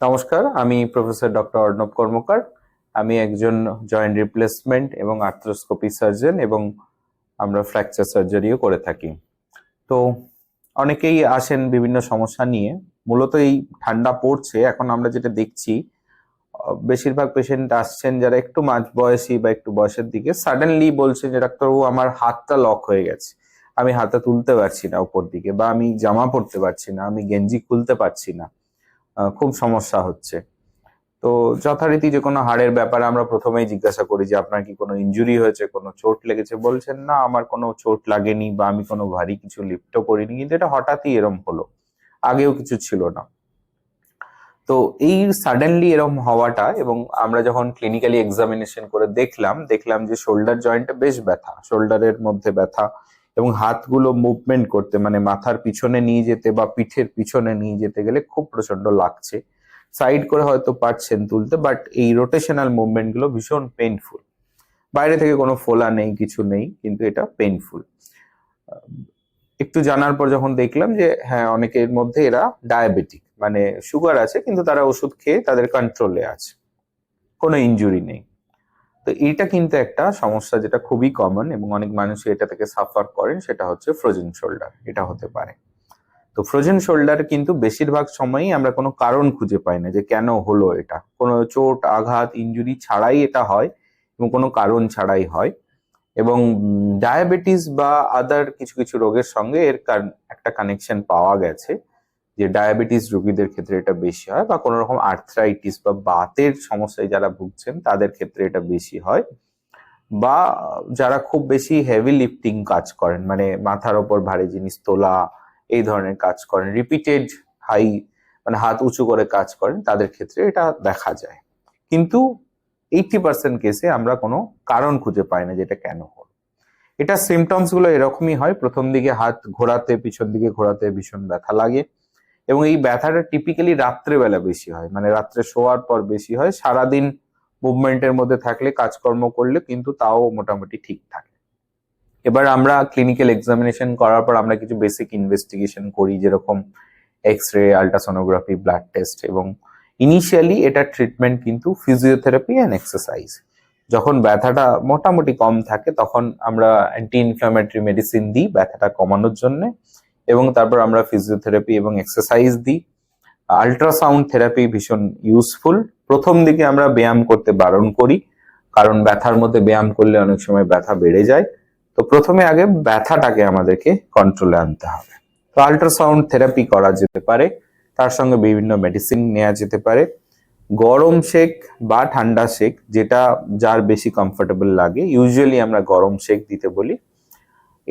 নমস্কার, আমি professor doctor Arnab Karmakar. আমি একজন জয়েন্ট রিপ্লেসমেন্ট এবং আর্থ্রোস্কোপি সার্জন এবং আমরা ফ্র্যাকচার সার্জারিও করে থাকি। তো অনেকেই আসেন বিভিন্ন সমস্যা নিয়ে। মূলত এই ঠান্ডা পড়ছে। এখন আমরা যেটা দেখছি, বেশিরভাগ পেশেন্ট আসছেন যারা একটু মাঝ বয়সী বা একটু বয়সের দিকে। সাডেনলি বলছেন যে, ডাক্তারবাবু, আমার হাতটা লক হয়ে গেছে। আমি হাতটা তুলতে পারছি না উপর দিকে বা আমি জামা পরতে পারছি না, আমি গেঞ্জি খুলতে পারছি না। খুব সমস্যা হচ্ছে। তো যথারীতি যে কোনো হাড়ের ব্যাপারে আমরা প্রথমেই জিজ্ঞাসা করি যে, আপনার কি কোনো ইনজুরি হয়েছে? কোনো চোট লেগেছে? বলছেন, না, আমার কোনো চোট লাগেনি বা আমি কোনো ভারী কিছু লিপ্ত করিনি। কিন্তু এটা হঠাৎই এরম হলো। আগেও কিছু ছিল না। তো এই সাডেনলি এরম হওয়াটা এবং আমরা যখন ক্লিনিক্যালি এক্সামিনেশন করে দেখলাম দেখলাম যে শোল্ডার জয়েন্টে বেশ ব্যথা শোল্ডারের মধ্যে ব্যথা এবং হাতগুলো মুভমেন্ট করতে মানে মাথার পিছনে নিয়ে যেতে বা পিঠের পিছনে নিয়ে যেতে গেলে খুব প্রচণ্ড লাগছে। সাইড করে হয়তো পারছেন তুলতে বাট এই রোটেশনাল মুভমেন্টগুলো ভীষণ পেইনফুল বাইরে থেকে কোনো ফোলা নেই, কিছু নেই, কিন্তু এটা পেইনফুল একটু জানার পর যখন দেখলাম যে হ্যাঁ অনেকের মধ্যে এরা ডায়াবেটিক মানে সুগার আছে, কিন্তু তারা ওষুধ খেয়ে তাদের কন্ট্রোলে আছে। কোনো ইনজুরি নেই। তো এটা কিন্তু একটা সমস্যা যেটা খুবই কমন এবং অনেক মানুষই এটা থেকে সাফার করেন, সেটা হচ্ছে ফ্রোজেন শোল্ডার এটা হতে পারে। তো ফ্রোজেন শোল্ডার কিন্তু বেশিরভাগ সময়ই আমরা কোনো কারণ খুঁজে পাই না যে কেন হলো এটা। কোনো চোট, আঘাত ইনজুরি ছাড়াই এটা হয় এবং কোনো কারণ ছাড়াই হয় এবং ডায়াবেটিস বা আদার কিছু কিছু রোগের সঙ্গে এর একটা কানেকশন পাওয়া গেছে। যে ডায়াবেটিস রোগীদের ক্ষেত্রে এটা বেশি হয় বা কোনো রকম আর্থ্রাইটিস বা বাতের সমস্যায় যারা ভুগছেন, তাদের ক্ষেত্রে এটা বেশি হয়। বা যারা খুব বেশি হেভি লিফটিং কাজ করেন মানে মাথার ওপর ভারী জিনিস তোলা, এই ধরনের কাজ করেন রিপিটেড হাই মানে হাত উঁচু করে কাজ করেন, তাদের ক্ষেত্রে এটা দেখা যায়। কিন্তু এইটি পার্সেন্ট কেসে আমরা কোনো কারণ খুঁজে পাই না যেটা কেন হলো। এটা সিমটমসগুলো এরকমই হয়, প্রথম দিকে হাত ঘোরাতে, পিছন দিকে ঘোরাতে ভীষণ ব্যথা লাগে। এবং এই ব্যথাটা টিপিক্যালি রাত্রেবেলা বেশি হয়। মানে রাত্রে শোয়ার পর বেশি হয়। সারাদিন মুভমেন্টের মধ্যে থাকলে, কাজকর্ম করলে কিন্তু তাও মোটামুটি ঠিক থাকে। এবার আমরা ক্লিনিক্যাল এক্সামিনেশন করার পর আমরা কিছু বেসিক ইনভেস্টিগেশন করি, যেরকম X ray ultrasonography blood test এবং ইনিশিয়ালি এটা ট্রিটমেন্ট কিন্তু ফিজিওথেরাপি অ্যান্ড এক্সারসাইজ যখন ব্যথাটা মোটামুটি কম থাকে, তখন আমরা অ্যান্টি ইনফ্লামেটরি মেডিসিন দিই ব্যথাটা কমানোর জন্য। এবং তারপর আমরা ফিজিওথেরাপি এবং এক্সারসাইজ দিই। আল্ট্রাসাউন্ড থেরাপি ভীষণ ইউজফুল প্রথম দিকে আমরা ব্যায়াম করতে বারণ করি, কারণ ব্যথার মধ্যে ব্যায়াম করলে অনেক সময় ব্যথা বেড়ে যায়। তো প্রথমে আগে ব্যথাটাকে আমাদেরকে কন্ট্রোলে আনতে হবে। তো আল্ট্রাসাউন্ড থেরাপি করা যেতে পারে, তার সঙ্গে বিভিন্ন মেডিসিন নেওয়া যেতে পারে। গরম শেক বা ঠান্ডা শেক যেটা যার বেশি কমফোর্টেবল লাগে ইউজুয়ালি আমরা গরম শেক দিতে বলি।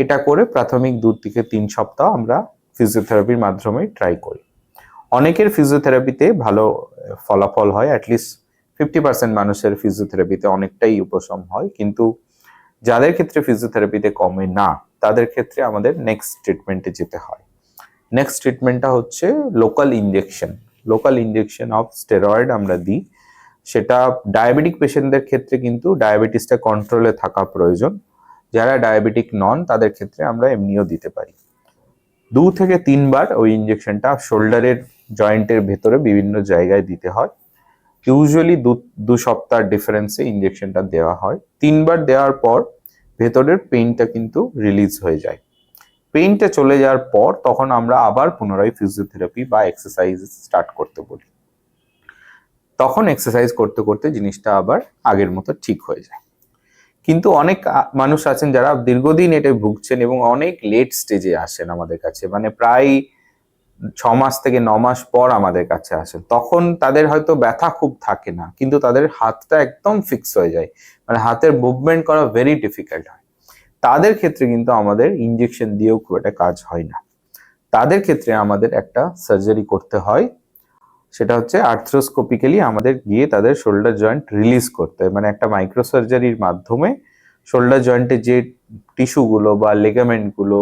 এটা করে প্রাথমিক দু থেকে তিন সপ্তাহ আমরা ফিজিওথেরাপির মাধ্যমে ট্রাই করি। অনেকের ফিজিওথেরাপিতে ভালো ফলাফল হয় অ্যাটলিস্ট ফিফটি পার্সেন্ট মানুষের ফিজিওথেরাপিতে অনেকটাই উপশম হয়। কিন্তু যাদের ক্ষেত্রে ফিজিওথেরাপিতে কমে না, তাদের ক্ষেত্রে আমাদের নেক্সট ট্রিটমেন্টে যেতে হয়। নেক্সট ট্রিটমেন্টটা হচ্ছে local injection local injection of steroid আমরা দিই। সেটা ডায়াবেটিক পেশেন্টদের ক্ষেত্রে কিন্তু ডায়াবেটিসটা কন্ট্রোলে থাকা প্রয়োজন। যারা ডায়াবেটিক নন, তাদের ক্ষেত্রে আমরা এমনিও দিতে পারি। দু থেকে তিনবার ওই ইনজেকশনটা শোল্ডারের জয়েন্টের ভেতরে বিভিন্ন জায়গায় দিতে হয়। ইউজুয়ালি দু দু সপ্তাহ ডিফারেন্সে ইনজেকশনটা দেওয়া হয়। তিনবার দেওয়ার পর ভেতরের পেইনটা কিন্তু রিলিজ হয়ে যায়। পেইনটা চলে যাওয়ার পর তখন আমরা আবার পুনরায় ফিজিওথেরাপি বা এক্সারসাইজ স্টার্ট করতে বলি। তখন এক্সারসাইজ করতে করতে জিনিসটা আবার আগের মতো ঠিক হয়ে যায়। কিন্তু অনেক মানুষ আছেন যারা দীর্ঘদিন এটা ভুগছেন এবং অনেক লেট স্টেজে আসেন আমাদের কাছে। মানে প্রায় ছ মাস থেকে ন মাস পর আমাদের কাছে আসেন। তখন তাদের হয়তো ব্যথা খুব থাকে না, কিন্তু তাদের হাতটা একদম ফিক্স হয়ে যায়। মানে হাতের মুভমেন্ট করা ভেরি ডিফিকাল্ট হয়। তাদের ক্ষেত্রে কিন্তু আমাদের ইঞ্জেকশন দিয়েও খুব একটা কাজ হয় না। তাদের ক্ষেত্রে আমাদের একটা সার্জারি করতে হয়। সেটা হচ্ছে আর্থ্রোস্কোপিক্যালি আমাদের গিয়ে তাদের শোল্ডার জয়েন্ট রিলিজ করতে হয়। মানে একটা মাইক্রো সার্জারির মাধ্যমে শোল্ডার জয়েন্টে যে টিস্যুগুলো বা লেগামেন্টগুলো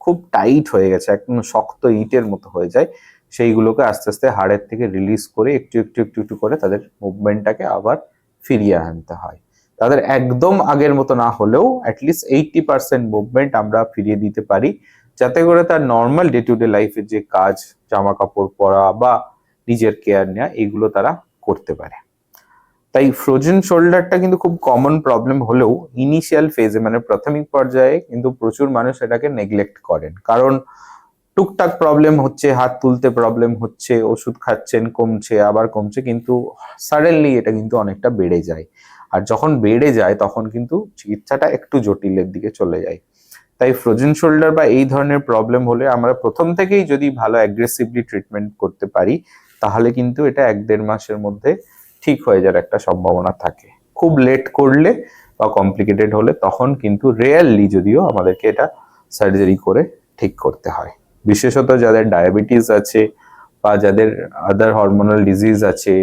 খুব টাইট হয়ে গেছে, একদম শক্ত ইটের মতো হয়ে যায়, সেইগুলোকে আস্তে আস্তে হাড়ের থেকে রিলিজ করে একটু একটু একটু একটু করে তাদের মুভমেন্টটাকে আবার ফিরিয়ে আনতে হয়। তাদের একদম আগের মতো না হলেও অ্যাটলিস্ট এইটটি পার্সেন্ট মুভমেন্ট আমরা ফিরিয়ে দিতে পারি। যাতে করে তার নর্মাল ডে টু ডে লাইফের যে কাজ জামা কাপড় পরা বা নিজের কেয়ার নেওয়া এগুলো তারা করতে পারে। তাই ফ্রোজেন শোল্ডারটা কিন্তু খুব কমন প্রবলেম হলেও ইনিশিয়াল ফেজে মানে প্রাথমিক পর্যায়ে কিন্তু প্রচুর মানুষ এটাকে নেগলেক্ট করেন। কারণ টুকটাক প্রবলেম হচ্ছে, হাত তুলতে প্রবলেম হচ্ছে, ওষুধ খাচ্ছেন, কমছে, আবার কমছে, কিন্তু সাডেনলি এটা কিন্তু অনেকটা বেড়ে যায়। আর যখন বেড়ে যায়, তখন কিন্তু চিকিৎসাটা একটু জটিলের দিকে চলে যায়। তাই ফ্রোজেন শোল্ডার বা এই ধরনের প্রবলেম হলে আমরা প্রথম থেকেই যদি ভালো অ্যাগ্রেসিভলি ট্রিটমেন্ট করতে পারি তাহলে কিন্তু এটা এক দেড় মাসের মধ্যে ঠিক হয়ে যাওয়ার একটা সম্ভাবনা থাকে। খুব লেট করলে বা কমপ্লিকেটেড হলে তখন কিন্তু রেয়ারলি যদিও আমাদেরকে এটা সার্জারি করে ঠিক করতে হয়। বিশেষত যাদের ডায়াবেটিস আছে বা যাদের আদার হরমোনাল ডিজিজ আছে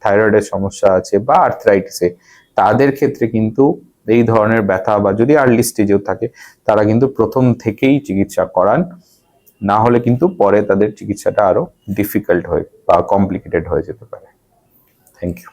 থাইরয়েডের সমস্যা আছে বা আর্থ্রাইটিসে তাদের ক্ষেত্রে কিন্তু এই ধরনের ব্যথা বা যদি আর্লি স্টেজেও থাকে, তারা কিন্তু প্রথম থেকেই চিকিৎসা করান। না হলে কিন্তু পরে তাদের চিকিৎসাটা আরও ডিফিকাল্ট হয়ে বা কমপ্লিকেটেড হয়ে যেতে পারে। Thank you